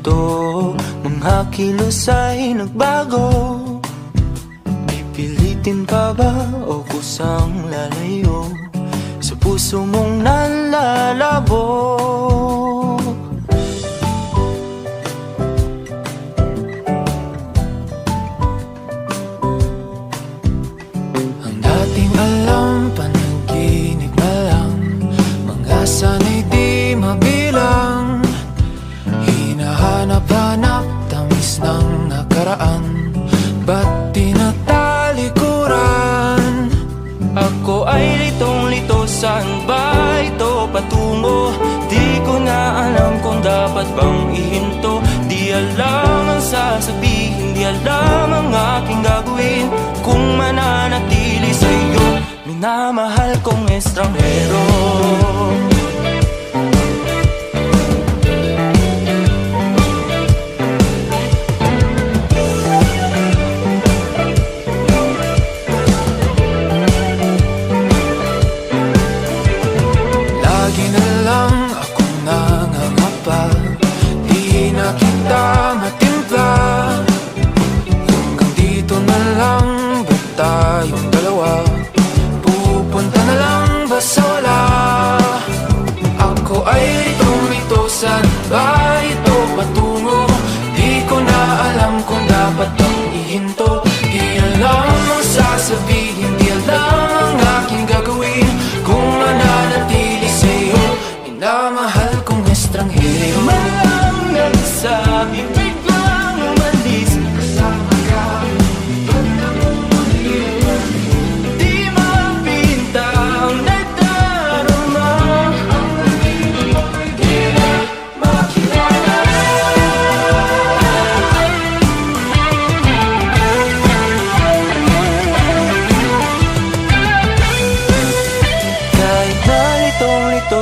mundo Mga kilos ay nagbago. Pipilitin pa ba o kusang lalayo? Sa puso mong nalalabo. Dapat bang ihinto? Di alam ang sasabihin, di alam ang aking gagawin. Kung mananatili sa'yo, minamahal kita matimpla Hanggang dito na lang ba tayong dalawa? Pupunta na lang ba sa wala? Ako ay tumito saan ba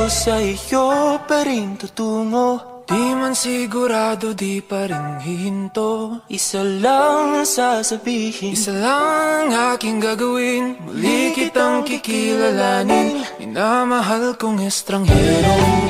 sa iyo pa rin tutungo. Di man sigurado, di pa rin hihinto. Isa lang ang sasabihin. Isa lang ang aking gagawin. Muli kitang kikilalanin. Minamahal kong estranghero